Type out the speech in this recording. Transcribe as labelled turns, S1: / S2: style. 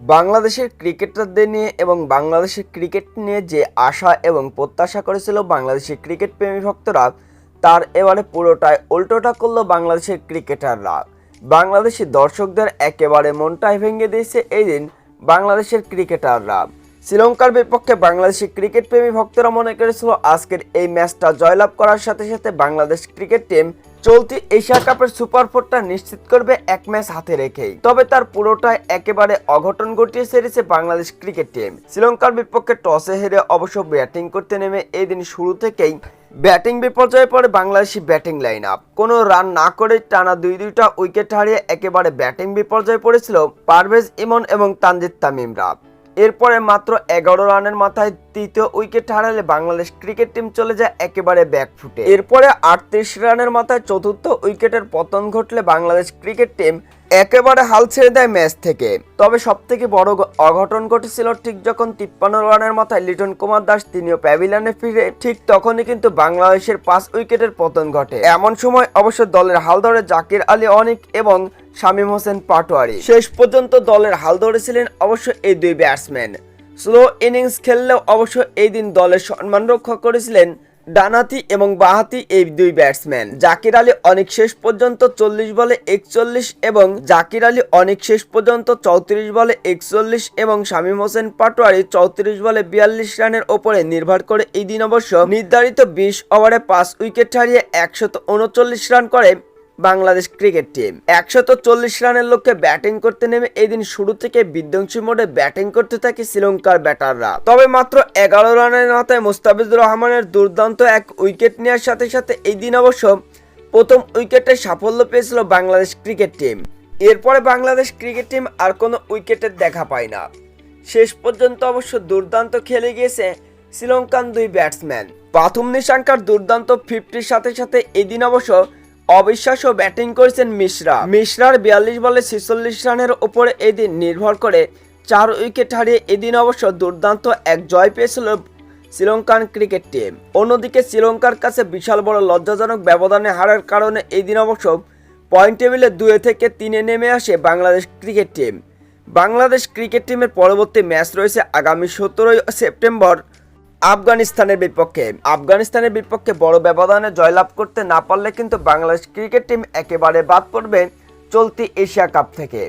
S1: বাংলাদেশের ক্রিকেটারদের নিয়ে এবং বাংলাদেশের ক্রিকেট নিয়ে যে আশা এবং প্রত্যাশা করেছিল বাংলাদেশের ক্রিকেট প্রেমী ভক্তরা, তার এবারে পুরোটায় উল্টোটা করল বাংলাদেশের ক্রিকেটাররা। বাংলাদেশের দর্শকদের একেবারে মনটাই ভেঙে দিয়েছে এই দিন বাংলাদেশের ক্রিকেটাররা। শ্রীলঙ্কার বিপক্ষে বাংলাদেশি ক্রিকেট প্রেমী ভক্তরা মনে করেছিল আজকের এই ম্যাচটা জয়লাভ করার সাথে সাথে বাংলাদেশ ক্রিকেট টিম চলতি এশিয়া কাপের সুপার ফোরটা নিশ্চিত করবে এক ম্যাচ হাতে রেখেই। তবে তার পুরোটাই একেবারে অঘটন ঘটিয়ে সেরেছে বাংলাদেশ ক্রিকেট টিম। শ্রীলঙ্কার বিপক্ষে টসে হেরে অবশ্য ব্যাটিং করতে নেমে এই দিন শুরু থেকেই ব্যাটিং বিপর্যয়ে পড়ে বাংলাদেশি ব্যাটিং লাইন আপ কোনো রান না করে টানা দুই দুইটা উইকেট হারিয়ে একেবারে ব্যাটিং বিপর্যয়ে পড়েছিল পারভেজ ইমন এবং তানজিদ তামিমরা। এরপরে মাত্র এগারো রানের মাথায় তৃতীয় উইকেট হারালে বাংলাদেশ ক্রিকেট টিম চলে যায় একেবারে ব্যাকফুটে এরপরে আটত্রিশ রানের মাথায় চতুর্থ উইকেটের পতন ঘটলে বাংলাদেশ ক্রিকেট টিম একেবারে হাল ছেড়ে দেয় ম্যাচ থেকে। তবে সব থেকে বড় অঘটন ঘটেছিল ঠিক যখন তিপ্পান্ন রানের মাথায় লিটন কুমার দাস তিনিও প্যাভিলিয়নে ফিরে, ঠিক তখনই কিন্তু বাংলাদেশের পাঁচ উইকেটের পতন ঘটে। এমন সময় অবশ্য দলের হাল ধরে জাকির আলী অনিক এবং শামীম হোসেন পাটোয়ারি। শেষ পর্যন্ত দলের হাল ধরেছিলেন অবশ্য এই দুই ব্যাটসম্যান। স্লো ইনিংস খেললেও অবশ্য এই দিন দলের সম্মান রক্ষা করেছিলেন ডানাতি এবং বাহাতি এই দুই ব্যাটসম্যান। জাকির আলী অনেক শেষ পর্যন্ত চল্লিশ বলে একচল্লিশ এবং জাকির আলী অনেক শেষ পর্যন্ত চৌত্রিশ বলে একচল্লিশ এবং শামীম হোসেন পাটোয়ারি চৌত্রিশ বলে বিয়াল্লিশ রানের ওপরে নির্ভর করে এই দিন অবশ্য নির্ধারিত বিশ ওভারে পাঁচ উইকেট হারিয়ে একশত উনচল্লিশ রান করে বাংলাদেশ ক্রিকেট টিম। একশত চল্লিশ রানের লক্ষ্যে ব্যাটিং করতে নেমে এই দিন শুরু থেকে বিধ্বংসী মোডে ব্যাটিং করতে থাকে শ্রীলঙ্কার ব্যাটাররা। তবে মাত্র এগারো রানের মাথায় মুস্তাফিজুর রহমানের দুর্দান্ত এক উইকেট নেওয়ার সাথে সাথে এই দিন অবশ্য প্রথম উইকেটে সাফল্য পেয়েছিল বাংলাদেশ ক্রিকেট টিম। এরপরে বাংলাদেশ ক্রিকেট টিম আর কোনো উইকেটের দেখা পায় না। শেষ পর্যন্ত অবশ্য দুর্দান্ত খেলে গিয়েছে শ্রীলঙ্কান দুই ব্যাটসম্যান। প্রথম নিশাঙ্কার দুর্দান্ত ফিফটির সাথে সাথে এদিন অবশ্য অবিশ্বাস্য ব্যাটিং করেছেন মিশ্রা। মিশ্রার বিয়াল্লিশ বলে ছেচল্লিশ রানের ওপরে এদিন নির্ভর করে চার উইকেট হারিয়ে এদিন অবশ্য দুর্দান্ত এক জয় পেয়েছিল শ্রীলঙ্কান ক্রিকেট টিম। অন্যদিকে শ্রীলঙ্কার কাছে বিশাল বড় লজ্জাজনক ব্যবধানে হারার কারণে এদিন অবশ্য পয়েন্ট টেবিলে দুয়ে থেকে তিনে নেমে আসে Bangladesh cricket team. Bangladesh cricket টিমের পরবর্তী ম্যাচ রয়েছে আগামী সতেরোই সেপ্টেম্বর। আফগানিস্তানের বিপক্ষে। আফগানিস্তানের বিপক্ষে বড় ব্যবধানে জয়লাভ করতে না পারলে কিন্তু বাংলাদেশ ক্রিকেট টিম একেবারে বাদ পড়বে চলতি এশিয়া কাপ থেকে।